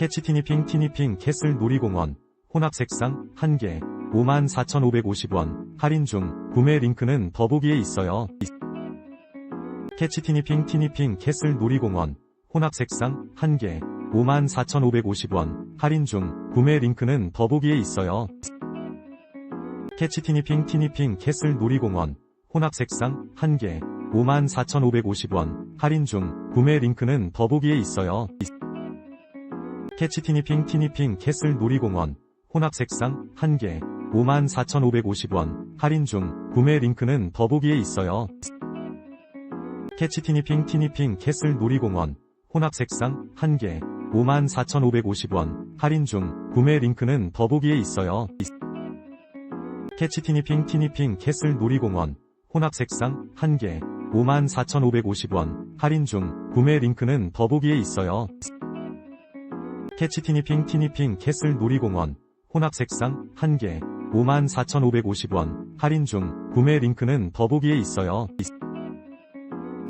캐치 티니핑 티니핑 캐슬 놀이공원. 혼합 색상 1개. 54,550원. 할인 중. 구매 링크는 더보기에 있어요. 캐치 티니핑 티니핑 캐슬 놀이공원. 혼합 색상 1개. 54,550원. 할인 중. 구매 링크는 더보기에 있어요. 캐치 티니핑 티니핑 캐슬 놀이공원. 혼합 색상 1개. 54,550원. 할인 중. 구매 링크는 더보기에 있어요. 캐치 티니핑 티니핑 캐슬 놀이공원. 혼합 색상 1개. 54,550원. 할인 중. 구매 링크는 더보기에 있어요. 캐치 티니핑 티니핑 캐슬 놀이공원. 혼합 색상 1개. 54,550원. 할인 중. 구매 링크는 더보기에 있어요. 캐치 티니핑 티니핑 캐슬 놀이공원. 혼합 색상 1개. 54,550원. 할인 중. 구매 링크는 더보기에 있어요. 캐치 티니핑 티니핑 캐슬 놀이공원. 혼합 색상 1개. 54,550원. 할인 중. 구매 링크는 더보기에 있어요.